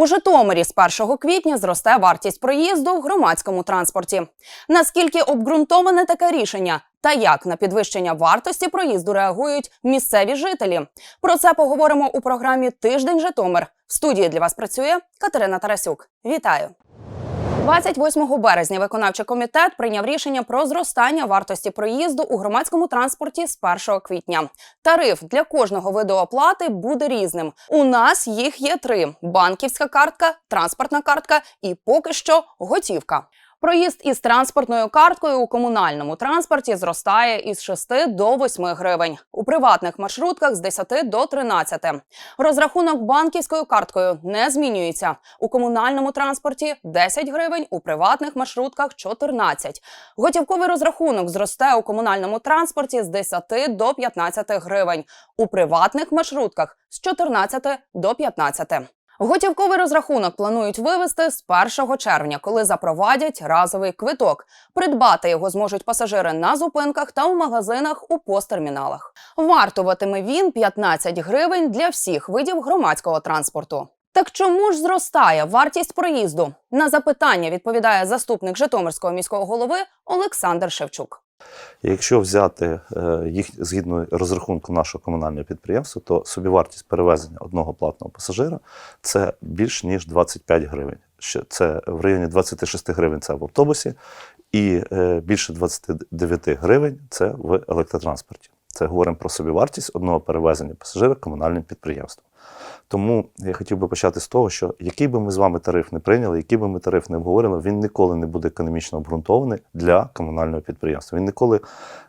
У Житомирі з 1 квітня зросте вартість проїзду в громадському транспорті. Наскільки обґрунтоване таке рішення та як на підвищення вартості проїзду реагують місцеві жителі? Про це поговоримо у програмі Тиждень Житомир. В студії для вас працює Катерина Тарасюк. Вітаю! 28 березня виконавчий комітет прийняв рішення про зростання вартості проїзду у громадському транспорті з 1 квітня. Тариф для кожного виду оплати буде різним. У нас їх є три: банківська картка, транспортна картка і поки що готівка. Проїзд із транспортною карткою у комунальному транспорті зростає із 6 до 8 гривень. У приватних маршрутках з 10 до 13. Розрахунок банківською карткою не змінюється. У комунальному транспорті 10 гривень, у приватних маршрутках 14. Готівковий розрахунок зросте у комунальному транспорті з 10 до 15 гривень, у приватних маршрутках з 14 до 15. Готівковий розрахунок планують вивести з 1 червня, коли запровадять разовий квиток. Придбати його зможуть пасажири на зупинках та у магазинах у посттерміналах. Вартуватиме він 15 гривень для всіх видів громадського транспорту. Так чому ж зростає вартість проїзду? На запитання відповідає заступник Житомирського міського голови Олександр Шевчук. Якщо взяти е, їх згідно розрахунку нашого комунального підприємства, то собівартість перевезення одного платного пасажира це більш ніж 25 гривень. Це в районі 26 гривень це в автобусі, і е, більше 29 гривень це в електротранспорті. Це говоримо про собівартість одного перевезення пасажира комунальним підприємством. Тому я хотів би почати з того, що який би ми з вами тариф не прийняли, який би ми тариф не обговорили, він ніколи не буде економічно обґрунтований для комунального підприємства. Він ніколи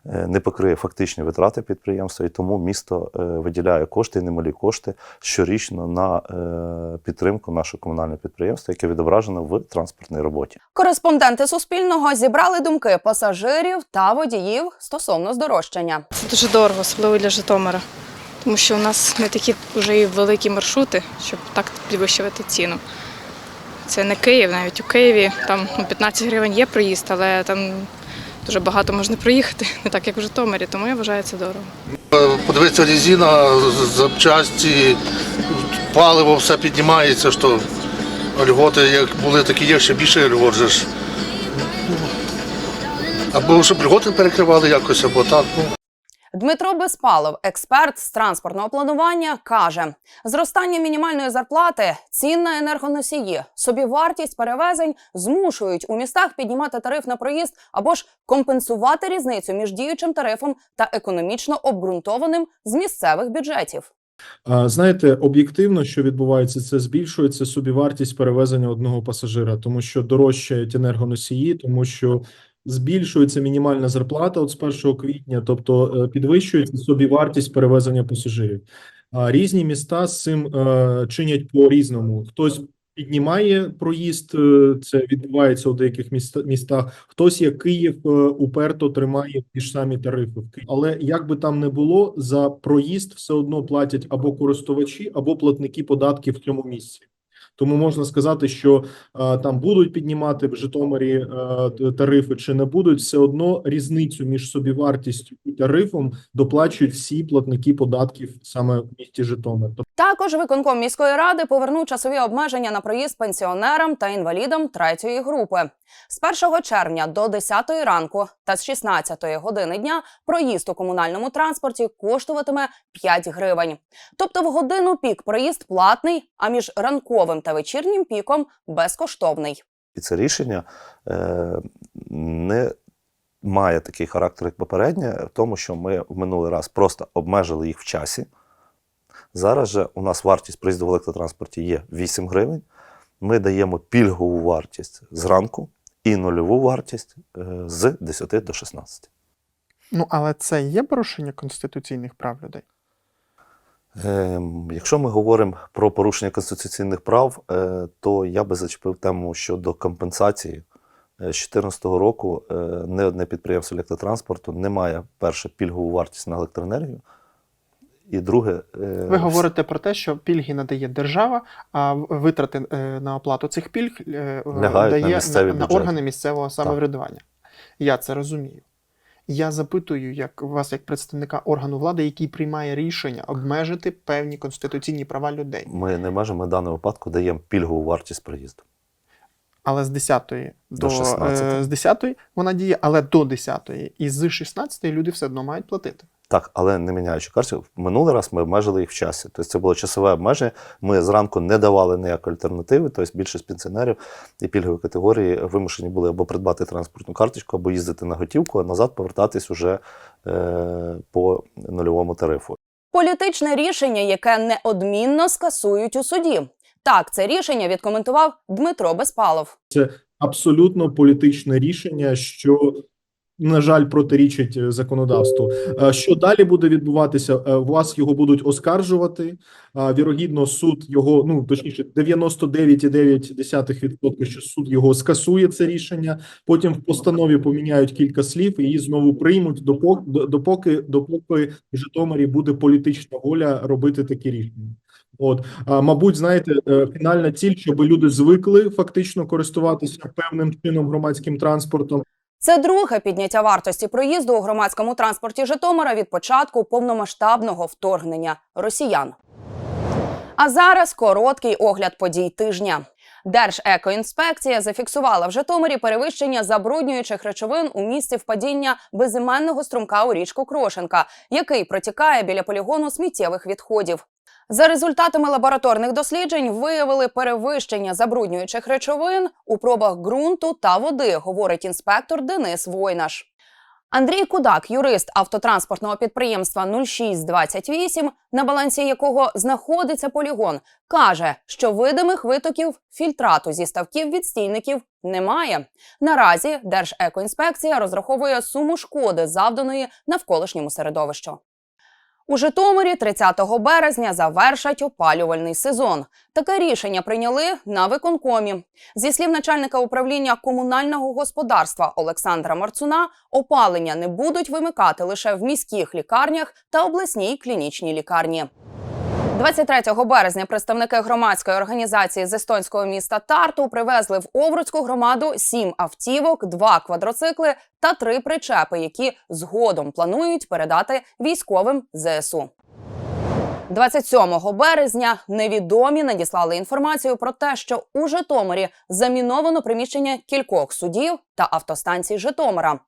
е, не покриє фактичні витрати підприємства, і тому місто е, виділяє кошти, і немалі кошти щорічно на е, підтримку нашого комунального підприємства, яке відображено в транспортній роботі. Кореспонденти Суспільного зібрали думки пасажирів та водіїв стосовно здорожчання. Це дуже дорого, особливо для Житомира. Тому що у нас не такі вже і великі маршрути, щоб так підвищувати ціну. Це не Київ, навіть у Києві там ну, 15 гривень є проїзд, але там дуже багато можна проїхати, не так як в Житомирі, тому я вважаю це дорого. Подивитися резина, з- запчасті, паливо все піднімається, що льготи як були, такі є, ще більше льгот. Або щоб льготи перекривали якось, або так. Ну. Дмитро Безпалов, експерт з транспортного планування, каже: зростання мінімальної зарплати, цін на енергоносії, собівартість перевезень змушують у містах піднімати тариф на проїзд або ж компенсувати різницю між діючим тарифом та економічно обґрунтованим з місцевих бюджетів. Знаєте, об'єктивно, що відбувається, це збільшується собівартість перевезення одного пасажира, тому що дорожчають енергоносії, тому що збільшується мінімальна зарплата от з 1 квітня, тобто е, підвищується собівартість перевезення пасажирів. А різні міста з цим е, чинять по-різному. Хтось піднімає проїзд, е, це відбувається у деяких міста, містах. Хтось, як Київ, уперто тримає ті ж самі тарифи. в Києві. Але як би там не було, за проїзд все одно платять або користувачі, або платники податків в цьому місці. Тому можна сказати, що е, там будуть піднімати в Житомирі е, тарифи чи не будуть, все одно різницю між собівартістю і тарифом доплачують всі платники податків саме в місті Житомир. Також виконком міської ради повернув часові обмеження на проїзд пенсіонерам та інвалідам третьої групи. З 1 червня до 10 ранку та з 16 години дня проїзд у комунальному транспорті коштуватиме 5 гривень. Тобто в годину пік проїзд платний, а між ранковим та вечірнім піком безкоштовний. І це рішення е, не має такий характер, як попереднє, в тому, що ми в минулий раз просто обмежили їх в часі. Зараз же у нас вартість проїзду в електротранспорті є 8 гривень. Ми даємо пільгову вартість зранку і нульову вартість е, з 10 до 16. Ну, але це є порушення конституційних прав людей. Ем, Якщо ми говоримо про порушення конституційних прав, е, то я би зачепив тему щодо компенсації. Е, З 2014 року е, не одне підприємство електротранспорту не має перше пільгову вартість на електроенергію. І друге, Ви говорите про те, що пільги надає держава, а витрати на оплату цих пільг Лягають на на, органи місцевого самоврядування. Я це розумію. Я запитую, як вас, як представника органу влади, який приймає рішення обмежити певні конституційні права людей. ми не можемо в даному випадку даємо пільгову вартість проїзду. Але з 10 До до, 16. е, з 10 вона діє, але до 10 і з 16 люди все одно мають платити. Так, але не міняючи картів, минулий раз ми обмежили їх в часі. Тобто це було часове обмеження. Ми зранку не давали ніякої альтернативи. Тобто більшість пенсіонерів і пільгової категорії вимушені були або придбати транспортну карточку, або їздити на готівку, а назад повертатись уже е, по нульовому тарифу. Політичне рішення, яке неодмінно скасують у суді. Так, це рішення відкоментував Дмитро Безпалов. абсолютно політичне рішення, що, на жаль, протирічить е, законодавству. Е, Що далі буде відбуватися? Е, Вас його будуть оскаржувати. Вірогідно, суд його, ну точніше, 99,9%, що суд його скасує це рішення. Потім в постанові поміняють кілька слів і її знову приймуть, допоки допоки, допоки в Житомирі буде політична воля робити такі рішення. От, а, мабуть, знаєте, фінальна ціль, щоб люди звикли фактично користуватися певним чином громадським транспортом. Це друге підняття вартості проїзду у громадському транспорті Житомира від початку повномасштабного вторгнення росіян. А зараз короткий огляд подій тижня. Держекоінспекція зафіксувала в Житомирі перевищення забруднюючих речовин у місці впадіння безіменного струмка у річку Крошенка, який протікає біля полігону сміттєвих відходів. За результатами лабораторних досліджень виявили перевищення забруднюючих речовин у пробах ґрунту та води, говорить інспектор Денис Войнаш. Андрій Кудак, юрист автотранспортного підприємства 0628, на балансі якого знаходиться полігон, каже, що видимих витоків фільтрату зі ставків відстійників немає. Наразі Держекоінспекція розраховує суму шкоди, завданої навколишньому середовищу. У Житомирі 30 березня завершать опалювальний сезон. Таке рішення прийняли на виконкомі. Зі слів начальника управління комунального господарства Олександра Марцуна, опалення не будуть вимикати лише в міських лікарнях та обласній клінічній лікарні. 23 березня представники громадської організації з естонського міста Тарту привезли в Овруцьку громаду сім автівок, два квадроцикли та три причепи, які згодом планують передати військовим ЗСУ. 27 березня невідомі надіслали інформацію про те, що у Житомирі заміновано приміщення кількох судів та автостанцій Житомира.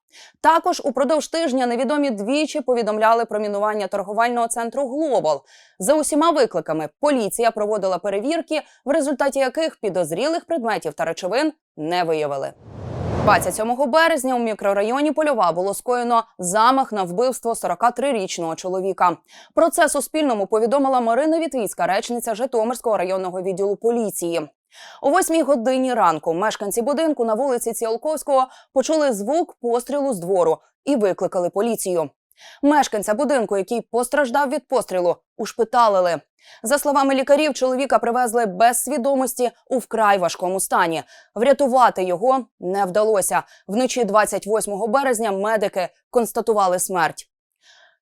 Також упродовж тижня невідомі двічі повідомляли про мінування торговельного центру Глобал. За усіма викликами поліція проводила перевірки, в результаті яких підозрілих предметів та речовин не виявили. 27 березня у мікрорайоні Польова було скоєно замах на вбивство 43-річного чоловіка. Про це Суспільному повідомила Марина Вітвіцька, речниця Житомирського районного відділу поліції. О восьмій годині ранку мешканці будинку на вулиці Ціолковського почули звук пострілу з двору і викликали поліцію. Мешканця будинку, який постраждав від пострілу, ушпиталили. За словами лікарів, чоловіка привезли без свідомості у вкрай важкому стані. Врятувати його не вдалося. Вночі 28 березня медики констатували смерть.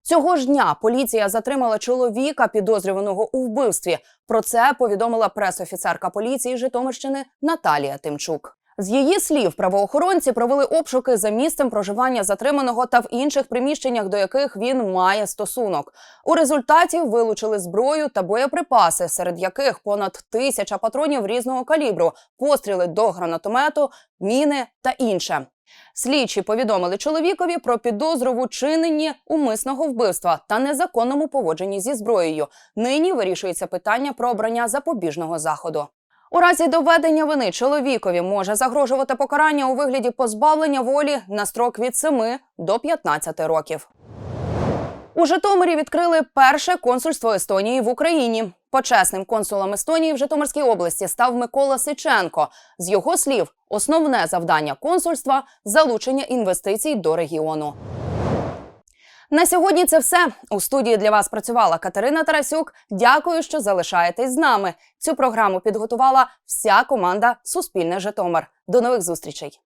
Цього ж дня поліція затримала чоловіка, підозрюваного у вбивстві. Про це повідомила пресофіцерка поліції Житомирщини Наталія Тимчук. З її слів, правоохоронці провели обшуки за місцем проживання затриманого та в інших приміщеннях, до яких він має стосунок. У результаті вилучили зброю та боєприпаси, серед яких понад тисяча патронів різного калібру, постріли до гранатомету, міни та інше. Слідчі повідомили чоловікові про підозру в учиненні умисного вбивства та незаконному поводженні зі зброєю. Нині вирішується питання про обрання запобіжного заходу. У разі доведення вини чоловікові може загрожувати покарання у вигляді позбавлення волі на строк від 7 до 15 років. У Житомирі відкрили перше консульство Естонії в Україні. Почесним консулом Естонії в Житомирській області став Микола Сиченко. З його слів, основне завдання консульства залучення інвестицій до регіону. На сьогодні це все. У студії для вас працювала Катерина Тарасюк. Дякую, що залишаєтесь з нами. Цю програму підготувала вся команда Суспільне Житомир. До нових зустрічей.